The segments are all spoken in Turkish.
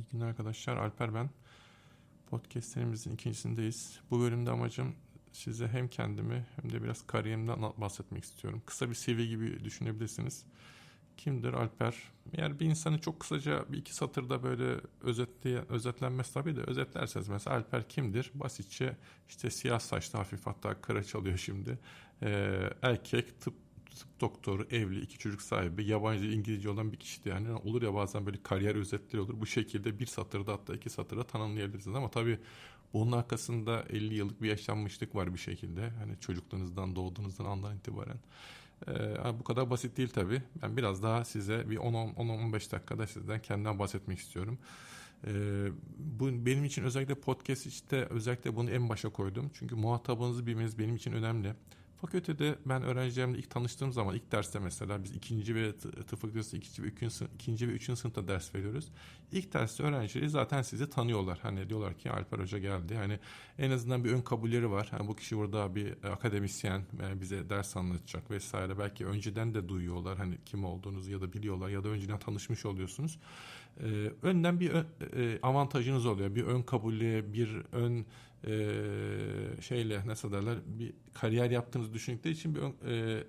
İyi günler arkadaşlar. Alper ben. Podcast serimizin ikincisindeyiz. Bu bölümde amacım size hem kendimi hem de biraz kariyerimden bahsetmek istiyorum. Kısa bir CV gibi düşünebilirsiniz. Kimdir Alper? Yani bir insanı çok kısaca bir iki satırda böyle özetleye, özetlenmesi tabii de özetlerseniz mesela Alper kimdir? Basitçe işte siyah saçlı hafif hatta kara çalıyor şimdi. Ee, erkek tıp tıp doktoru, evli, iki çocuk sahibi, yabancı İngilizce olan bir kişiydi yani. Olur ya bazen böyle kariyer özetleri olur. Bu şekilde bir satırda hatta iki satırda tanımlayabilirsiniz ama tabii bunun arkasında 50 yıllık bir yaşanmışlık var bir şekilde. Hani çocukluğunuzdan, doğduğunuzdan andan itibaren. Ee, bu kadar basit değil tabii. Ben biraz daha size bir 10-15 dakikada sizden kendimden bahsetmek istiyorum. Ee, bu benim için özellikle podcast işte özellikle bunu en başa koydum. Çünkü muhatabınızı bilmeniz benim için önemli. Fakültede ben öğrencilerimle ilk tanıştığım zaman ilk derste mesela biz ikinci ve tıp fakültesi ikinci ve üçüncü, ikinci ve üçüncü sınıfta ders veriyoruz. İlk derste öğrencileri zaten sizi tanıyorlar. Hani diyorlar ki Alper Hoca geldi. Hani en azından bir ön kabulleri var. Hani bu kişi burada bir akademisyen yani bize ders anlatacak vesaire. Belki önceden de duyuyorlar hani kim olduğunuzu ya da biliyorlar ya da önceden tanışmış oluyorsunuz. Ee, önden bir ön- e, avantajınız oluyor. Bir ön kabulü, bir ön e, şeyle nasıl derler bir kariyer yaptığınızı düşündükleri için bir ön, e, e,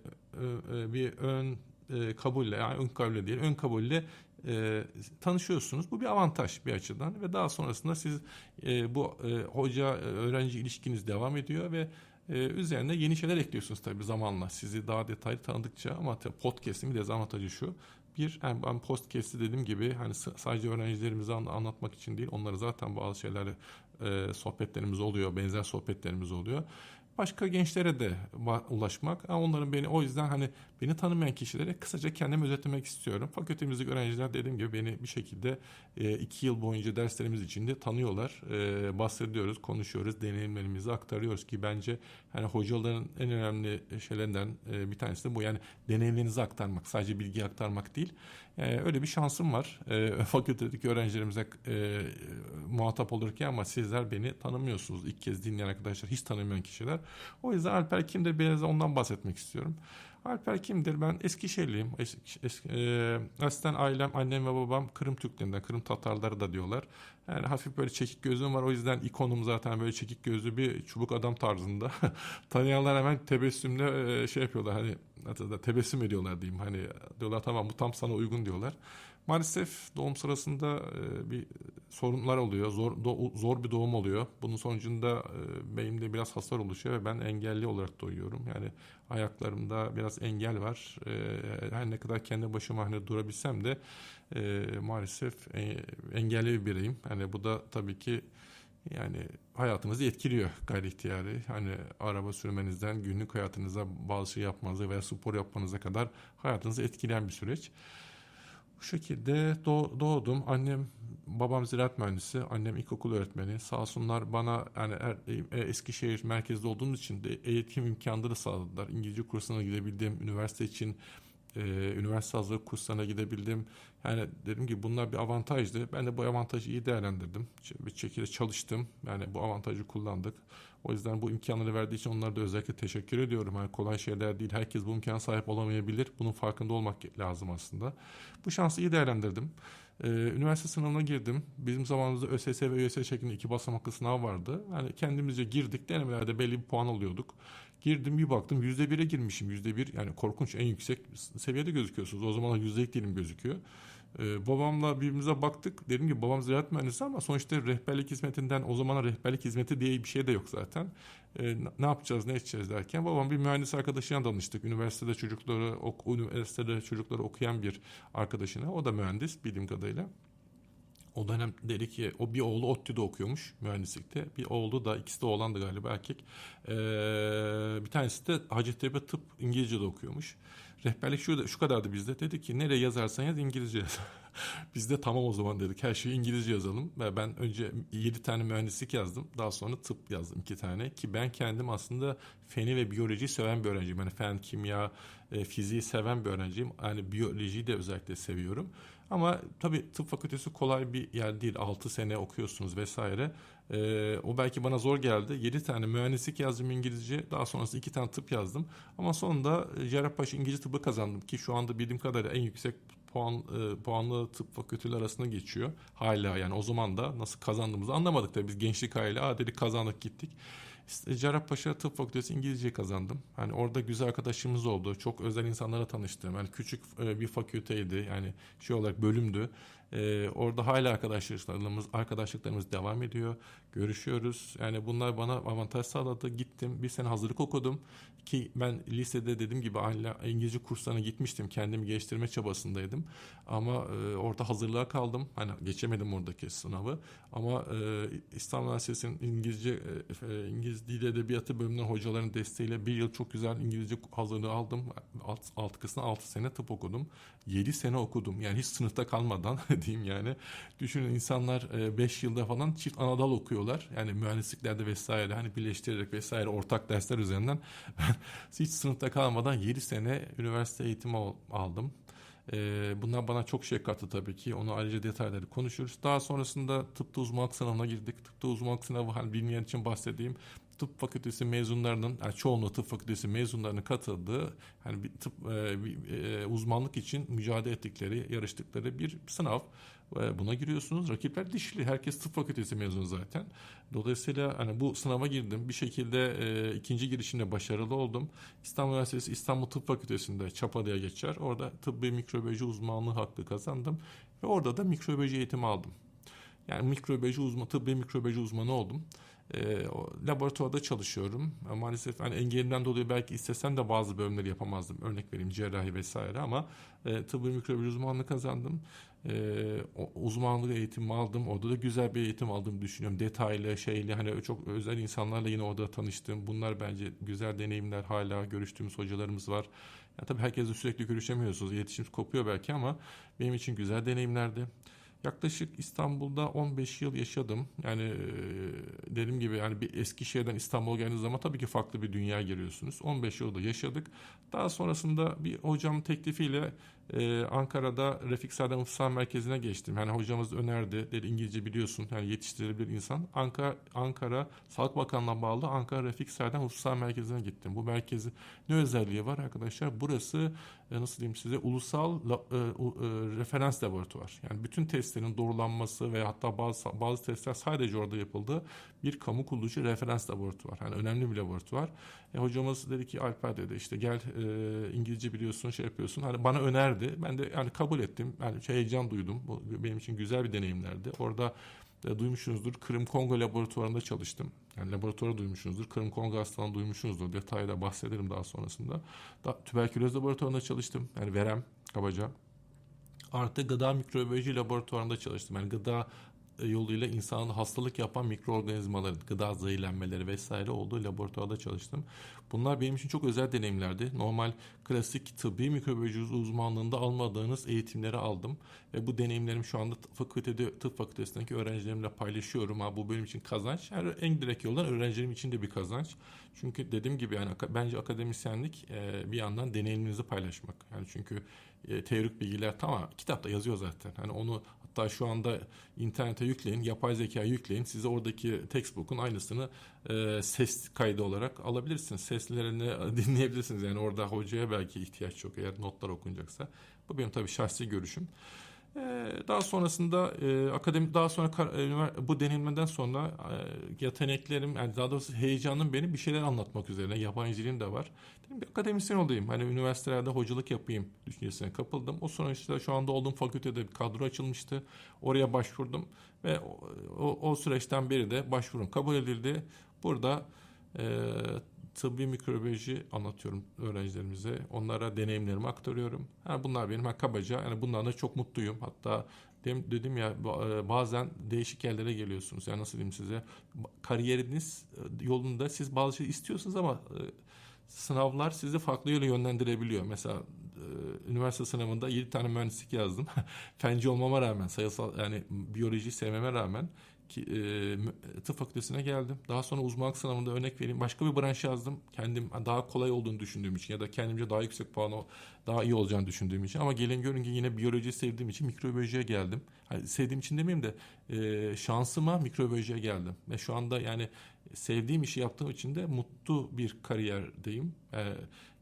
e, bir ön e, kabulle yani ön kabulle değil ön kabulle e, tanışıyorsunuz. Bu bir avantaj bir açıdan ve daha sonrasında siz e, bu e, hoca e, öğrenci ilişkiniz devam ediyor ve e, üzerine yeni şeyler ekliyorsunuz tabii zamanla. Sizi daha detaylı tanıdıkça ama podcast'in bir dezavantajı şu. Bir, yani ben podcast'i dediğim gibi hani sadece öğrencilerimize an- anlatmak için değil, onları zaten bazı şeyler e, sohbetlerimiz oluyor, benzer sohbetlerimiz oluyor. Başka gençlere de ulaşmak. Onların beni o yüzden hani beni tanımayan kişilere kısaca kendimi özetlemek istiyorum. Fakültemizdeki öğrenciler dediğim gibi beni bir şekilde e, iki yıl boyunca derslerimiz içinde tanıyorlar. E, bahsediyoruz, konuşuyoruz, deneyimlerimizi aktarıyoruz ki bence hani hocaların en önemli şeylerinden e, bir tanesi de bu. Yani deneyimlerinizi aktarmak, sadece bilgi aktarmak değil. E, öyle bir şansım var. Fakültedeki öğrencilerimize muhatap olurken ama sizler beni tanımıyorsunuz. İlk kez dinleyen arkadaşlar hiç tanımayan kişiler. O yüzden Alper kimdir biraz da ondan bahsetmek istiyorum. Alper kimdir? Ben Eskişehirliyim. Es, es, e, aslen ailem, annem ve babam Kırım Türklerinden, Kırım Tatarları da diyorlar. Yani hafif böyle çekik gözüm var. O yüzden ikonum zaten böyle çekik gözlü bir çubuk adam tarzında. Tanıyanlar hemen tebessümle e, şey yapıyorlar. Hani hatta tebessüm ediyorlar diyeyim. Hani diyorlar tamam bu tam sana uygun diyorlar. Maalesef doğum sırasında e, bir sorunlar oluyor. Zor zor bir doğum oluyor. Bunun sonucunda e, biraz hasar oluşuyor ve ben engelli olarak doğuyorum. Yani ayaklarımda biraz engel var. E, her ne kadar kendi başıma hani durabilsem de e, maalesef e, engelli bir bireyim. Hani bu da tabii ki yani hayatınızı etkiliyor gayri ihtiyari. Hani araba sürmenizden günlük hayatınıza bazı şey yapmanıza veya spor yapmanıza kadar hayatınızı etkileyen bir süreç. Bu şekilde doğ- doğdum. Annem, babam ziraat mühendisi, annem ilkokul öğretmeni. Sağ olsunlar bana yani er, Eskişehir merkezde olduğumuz için de eğitim imkanları da sağladılar. İngilizce kursuna gidebildim, üniversite için e, üniversite hazırlık kurslarına gidebildim. Yani dedim ki bunlar bir avantajdı. Ben de bu avantajı iyi değerlendirdim. Bir şekilde çalıştım. Yani bu avantajı kullandık. O yüzden bu imkanları verdiği için onlara da özellikle teşekkür ediyorum. Yani kolay şeyler değil. Herkes bu imkana sahip olamayabilir. Bunun farkında olmak lazım aslında. Bu şansı iyi değerlendirdim. Ee, üniversite sınavına girdim. Bizim zamanımızda ÖSS ve ÖSS şeklinde iki basamaklı sınav vardı. Yani kendimizce girdik. Denemelerde belli bir puan alıyorduk. Girdim bir baktım yüzde bire girmişim. Yüzde bir yani korkunç en yüksek seviyede gözüküyorsunuz. O zamanlar yüzdelik dilim gözüküyor. Ee, babamla birbirimize baktık. Dedim ki babam ziraat mühendisi ama sonuçta rehberlik hizmetinden o zamana rehberlik hizmeti diye bir şey de yok zaten. Ee, ne yapacağız ne edeceğiz derken babam bir mühendis arkadaşına danıştık. Üniversitede çocukları ok, üniversitede çocukları okuyan bir arkadaşına. O da mühendis bildiğim kadarıyla. O dönem dedi ki o bir oğlu ODTÜ'de okuyormuş mühendislikte. Bir oğlu da ikisi de oğlandı galiba erkek. Ee, bir tanesi de Hacettepe Tıp İngilizce'de okuyormuş. Rehberlik şu, şu kadardı bizde. Dedi ki nereye yazarsan yaz İngilizce yaz. Biz de tamam o zaman dedik. Her şeyi İngilizce yazalım. Ve ben önce 7 tane mühendislik yazdım. Daha sonra tıp yazdım 2 tane. Ki ben kendim aslında feni ve biyolojiyi seven bir öğrenciyim. Yani fen, kimya, e, fiziği seven bir öğrenciyim. Yani biyolojiyi de özellikle seviyorum. Ama tabii tıp fakültesi kolay bir yer değil. 6 sene okuyorsunuz vesaire. Ee, o belki bana zor geldi. 7 tane mühendislik yazdım İngilizce. Daha sonrasında 2 tane tıp yazdım. Ama sonunda e, Cerrahpaşa İngilizce tıbbı kazandım ki şu anda bildiğim kadarıyla en yüksek puan e, puanlı tıp fakülteleri arasında geçiyor. Hala yani o zaman da nasıl kazandığımızı anlamadık tabii biz gençlik aile aa dedik kazandık gittik. Cerrahpaşa Tıp Fakültesi İngilizce kazandım. Hani orada güzel arkadaşımız oldu. Çok özel insanlara tanıştım. Yani küçük e, bir fakülteydi. Yani şey olarak bölümdü. Ee, orada hala arkadaşlıklarımız arkadaşlıklarımız devam ediyor. Görüşüyoruz. Yani bunlar bana avantaj sağladı. Gittim. Bir sene hazırlık okudum. Ki ben lisede dediğim gibi hala İngilizce kurslarına gitmiştim. Kendimi geliştirme çabasındaydım. Ama e, orada hazırlığa kaldım. Hani geçemedim oradaki sınavı. Ama e, İstanbul Üniversitesi'nin İngilizce e, e, İngiliz Dil Edebiyatı bölümünden hocaların desteğiyle bir yıl çok güzel İngilizce hazırlığı aldım. Alt, alt kısmına 6 sene tıp okudum. 7 sene okudum. Yani hiç sınıfta kalmadan diyeyim yani. Düşünün insanlar 5 yılda falan çift anadal okuyorlar. Yani mühendisliklerde vesaire hani birleştirerek vesaire ortak dersler üzerinden hiç sınıfta kalmadan 7 sene üniversite eğitimi aldım. Bunlar bana çok şey kattı tabii ki. Onu ayrıca detayları konuşuruz. Daha sonrasında tıpta uzmanlık sınavına girdik. Tıpta uzmanlık sınavı hani bilmeyen için bahsedeyim tıp fakültesi mezunlarının yani çoğunluğu tıp fakültesi mezunlarının katıldığı hani bir tıp e, bir, e, uzmanlık için mücadele ettikleri, yarıştıkları bir sınav. E, buna giriyorsunuz. Rakipler dişli. Herkes tıp fakültesi mezunu zaten. Dolayısıyla hani bu sınava girdim. Bir şekilde e, ikinci girişimde başarılı oldum. İstanbul Üniversitesi İstanbul Tıp Fakültesi'nde Çapalı'ya geçer. Orada tıbbi mikrobiyoloji uzmanlığı hakkı kazandım. Ve orada da mikrobiyoloji eğitimi aldım. Yani mikrobiyoloji uzmanı, tıbbi mikrobiyoloji uzmanı oldum. E, laboratuvarda çalışıyorum. Maalesef hani engelimden dolayı belki istesem de bazı bölümleri yapamazdım. Örnek vereyim cerrahi vesaire ama e, tıbbi mikrobiyoloji uzmanlığı kazandım. E, uzmanlık eğitimi aldım. Orada da güzel bir eğitim aldığımı düşünüyorum. Detaylı, şeyli hani çok özel insanlarla yine orada tanıştım. Bunlar bence güzel deneyimler. Hala görüştüğümüz hocalarımız var. Yani tabii herkesle sürekli görüşemiyorsunuz. İletişim kopuyor belki ama benim için güzel deneyimlerdi. Yaklaşık İstanbul'da 15 yıl yaşadım. Yani e, dediğim gibi yani bir Eskişehir'den İstanbul'a geldiğiniz zaman tabii ki farklı bir dünya giriyorsunuz. 15 yılda yaşadık. Daha sonrasında bir hocam teklifiyle ee, Ankara'da Refik Serdar Mutfağı Merkezi'ne geçtim. Yani hocamız önerdi. Dedi İngilizce biliyorsun. Yani yetiştirebilir insan. Ankara, Ankara Sağlık Bakanlığı'na bağlı Ankara Refik Serdar Mutfağı Merkezi'ne gittim. Bu merkezi ne özelliği var arkadaşlar? Burası e, nasıl diyeyim size ulusal e, e, referans laboratuvar. Yani bütün testlerin doğrulanması ve hatta bazı bazı testler sadece orada yapıldı. Bir kamu kuruluşu referans laboratuvar. Yani önemli bir laboratuvar. E, hocamız dedi ki Alper dedi işte gel e, İngilizce biliyorsun şey yapıyorsun. Hani bana önerdi. Ben de yani kabul ettim. Yani şey, heyecan duydum. Bu benim için güzel bir deneyimlerdi. Orada e, duymuşsunuzdur. Kırım Kongo laboratuvarında çalıştım. Yani laboratuvarı duymuşsunuzdur. Kırım Kongo hastalığını duymuşsunuzdur. Detayla bahsederim daha sonrasında. Da, tüberküloz laboratuvarında çalıştım. Yani verem kabaca. Artı gıda mikrobiyoloji laboratuvarında çalıştım. Yani gıda yoluyla insanın hastalık yapan mikroorganizmaların gıda zehirlenmeleri vesaire olduğu laboratuvarda çalıştım. Bunlar benim için çok özel deneyimlerdi. Normal klasik tıbbi mikrobiyoloji uzmanlığında almadığınız eğitimleri aldım ve bu deneyimlerimi şu anda fakültede tıp fakültesindeki öğrencilerimle paylaşıyorum. Ha bu benim için kazanç. Yani en direkt yoldan öğrencilerim için de bir kazanç. Çünkü dediğim gibi yani bence akademisyenlik e, bir yandan deneyiminizi paylaşmak. Yani çünkü e, teorik bilgiler tamam kitapta yazıyor zaten. Hani onu Hatta şu anda internete yükleyin, yapay zeka yükleyin. Size oradaki textbook'un aynısını e, ses kaydı olarak alabilirsiniz. Seslerini dinleyebilirsiniz. Yani orada hocaya belki ihtiyaç yok eğer notlar okunacaksa. Bu benim tabii şahsi görüşüm. Ee, daha sonrasında e, akademi daha sonra e, bu deneyimden sonra e, yeteneklerim yani daha doğrusu heyecanım benim bir şeyler anlatmak üzerine yabancı de var. Dedim bir akademisyen olayım. Hani üniversitelerde hocalık yapayım düşüncesine kapıldım. O sonuçta şu anda olduğum fakültede bir kadro açılmıştı. Oraya başvurdum ve o, o süreçten beri de başvurum kabul edildi. Burada e, tıbbi mikrobiyoloji anlatıyorum öğrencilerimize. Onlara deneyimlerimi aktarıyorum. Yani bunlar benim ha, kabaca yani bundan da çok mutluyum. Hatta dedim, dedim ya e, bazen değişik yerlere geliyorsunuz. Yani nasıl diyeyim size kariyeriniz e, yolunda siz bazı şey istiyorsunuz ama e, sınavlar sizi farklı yöne yönlendirebiliyor. Mesela üniversite sınavında 7 tane mühendislik yazdım. Fenci olmama rağmen, sayısal yani biyoloji sevmeme rağmen ki, e, tıp fakültesine geldim. Daha sonra uzmanlık sınavında örnek vereyim. Başka bir branş yazdım. Kendim daha kolay olduğunu düşündüğüm için ya da kendimce daha yüksek puanı daha iyi olacağını düşündüğüm için. Ama gelin görün ki yine biyoloji sevdiğim için mikrobiyolojiye geldim. Yani sevdiğim için demeyeyim de e, şansıma mikrobiyolojiye geldim. Ve şu anda yani sevdiğim işi yaptığım için de mutlu bir kariyerdeyim. E,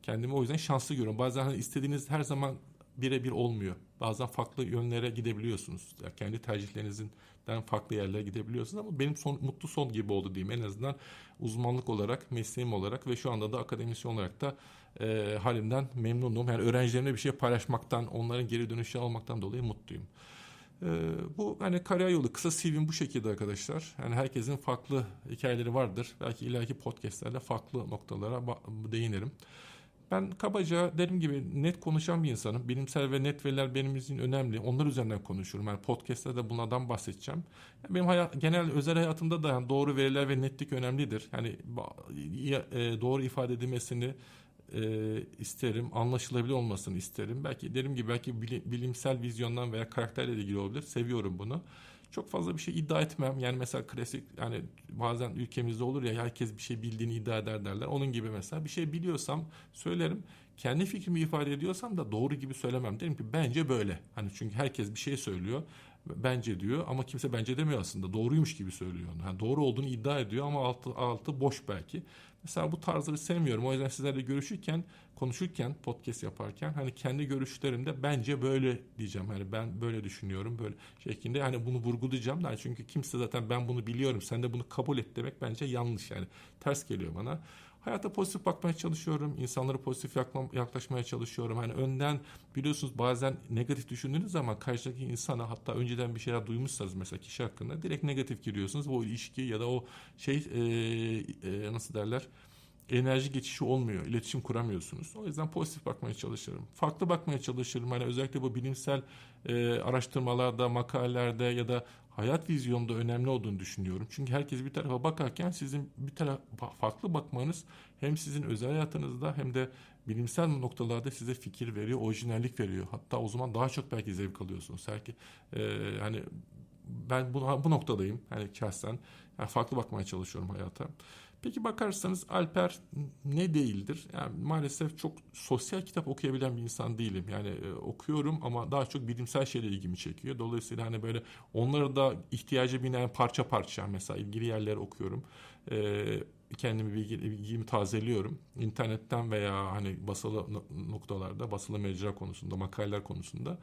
kendimi o yüzden şanslı görüyorum. Bazen hani istediğiniz her zaman birebir olmuyor. Bazen farklı yönlere gidebiliyorsunuz. Yani kendi tercihlerinizden farklı yerlere gidebiliyorsunuz ama benim son, mutlu son gibi oldu diyeyim. En azından uzmanlık olarak, mesleğim olarak ve şu anda da akademisyen olarak da e, halimden memnunum. Yani öğrencilerimle bir şey paylaşmaktan, onların geri dönüşü almaktan dolayı mutluyum. Ee, bu hani kariyer yolu kısa CV'm bu şekilde arkadaşlar. Yani herkesin farklı hikayeleri vardır. Belki ileriki podcastlerde farklı noktalara değinirim. Ben kabaca dediğim gibi net konuşan bir insanım. Bilimsel ve net veriler benim için önemli. Onlar üzerinden konuşuyorum. Yani podcastlerde bunlardan bahsedeceğim. Yani benim hayat, genel özel hayatımda da yani doğru veriler ve netlik önemlidir. Yani e, doğru ifade edilmesini e, isterim. Anlaşılabilir olmasını isterim. Belki dediğim gibi belki bilimsel vizyondan veya karakterle ilgili olabilir. Seviyorum bunu. Çok fazla bir şey iddia etmem. Yani mesela klasik yani bazen ülkemizde olur ya herkes bir şey bildiğini iddia eder derler. Onun gibi mesela bir şey biliyorsam söylerim. Kendi fikrimi ifade ediyorsam da doğru gibi söylemem. Derim ki bence böyle. Hani çünkü herkes bir şey söylüyor bence diyor ama kimse bence demiyor aslında. Doğruymuş gibi söylüyor onu. Yani doğru olduğunu iddia ediyor ama altı, altı boş belki. Mesela bu tarzları sevmiyorum. O yüzden sizlerle görüşürken, konuşurken, podcast yaparken hani kendi görüşlerimde bence böyle diyeceğim. Hani ben böyle düşünüyorum böyle şeklinde. Hani bunu vurgulayacağım. Yani çünkü kimse zaten ben bunu biliyorum. Sen de bunu kabul et demek bence yanlış yani. Ters geliyor bana. Hayata pozitif bakmaya çalışıyorum. İnsanlara pozitif yaklaşmaya çalışıyorum. Hani önden biliyorsunuz bazen negatif düşündüğünüz zaman karşıdaki insana hatta önceden bir şeyler duymuşsanız mesela kişi hakkında direkt negatif giriyorsunuz. O ilişki ya da o şey e, e, nasıl derler enerji geçişi olmuyor. İletişim kuramıyorsunuz. O yüzden pozitif bakmaya çalışırım. Farklı bakmaya çalışırım. Hani özellikle bu bilimsel e, araştırmalarda, makalelerde ya da hayat vizyonda önemli olduğunu düşünüyorum. Çünkü herkes bir tarafa bakarken sizin bir taraf farklı bakmanız hem sizin özel hayatınızda hem de bilimsel noktalarda size fikir veriyor, orijinallik veriyor. Hatta o zaman daha çok belki zevk alıyorsunuz. Belki e, hani ben bu, bu noktadayım. Hani şahsen yani farklı bakmaya çalışıyorum hayata. Peki bakarsanız Alper ne değildir? Yani maalesef çok sosyal kitap okuyabilen bir insan değilim. Yani e, okuyorum ama daha çok bilimsel şeyler ilgimi çekiyor. Dolayısıyla hani böyle onlara da ihtiyacı binen parça parça mesela ilgili yerleri okuyorum. E, kendimi bilgi, bilgimi tazeliyorum. İnternetten veya hani basılı noktalarda, basılı mecra konusunda, makaleler konusunda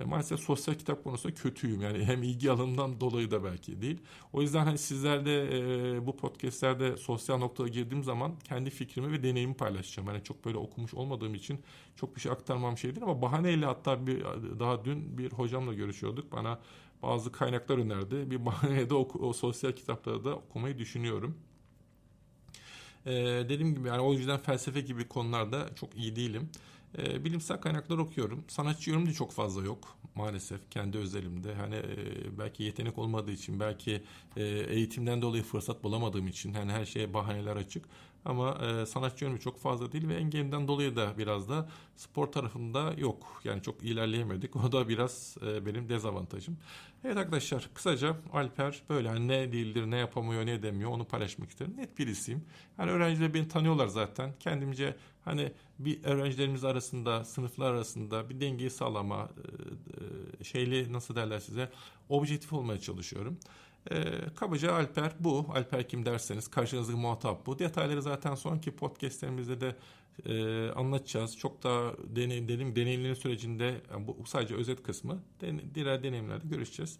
e, maalesef sosyal kitap konusunda kötüyüm. Yani hem ilgi alanından dolayı da belki değil. O yüzden hani sizlerle e, bu podcastlerde sosyal noktaya girdiğim zaman kendi fikrimi ve deneyimi paylaşacağım. Yani çok böyle okumuş olmadığım için çok bir şey aktarmam şey değil ama bahaneyle hatta bir daha dün bir hocamla görüşüyorduk. Bana bazı kaynaklar önerdi. Bir bahaneyle de o, o sosyal kitapları da okumayı düşünüyorum. Ee, dediğim gibi yani o yüzden felsefe gibi konularda çok iyi değilim. E, bilimsel kaynaklar okuyorum. Sanatçı yorum da çok fazla yok maalesef kendi özelimde. Hani e, belki yetenek olmadığı için, belki e, eğitimden dolayı fırsat bulamadığım için hani her şeye bahaneler açık. Ama e, sanatçı yönümü çok fazla değil ve engelimden dolayı da biraz da spor tarafında yok. Yani çok ilerleyemedik. O da biraz e, benim dezavantajım. Evet arkadaşlar kısaca Alper böyle hani ne değildir, ne yapamıyor, ne edemiyor onu paylaşmak isterim. Net birisiyim. Hani öğrenciler beni tanıyorlar zaten. Kendimce hani bir öğrencilerimiz arasında, sınıflar arasında bir dengeyi sağlama, e, e, şeyli nasıl derler size, objektif olmaya çalışıyorum. E, kabaca Alper bu. Alper kim derseniz karşınızdaki muhatap bu. Detayları zaten sonki podcastlerimizde de e, anlatacağız. Çok daha deney, dedim deneyimlerin sürecinde yani bu sadece özet kısmı. Den, diğer deneyimlerde görüşeceğiz.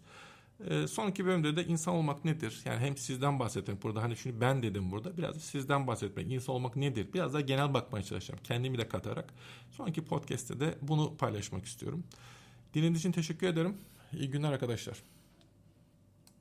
E, sonraki bölümde de insan olmak nedir? Yani hem sizden bahsetmek burada hani şunu ben dedim burada biraz da sizden bahsetmek. İnsan olmak nedir? Biraz daha genel bakmaya çalışacağım. Kendimi de katarak. Sonraki podcast'te de bunu paylaşmak istiyorum. Dinlediğiniz için teşekkür ederim. İyi günler arkadaşlar.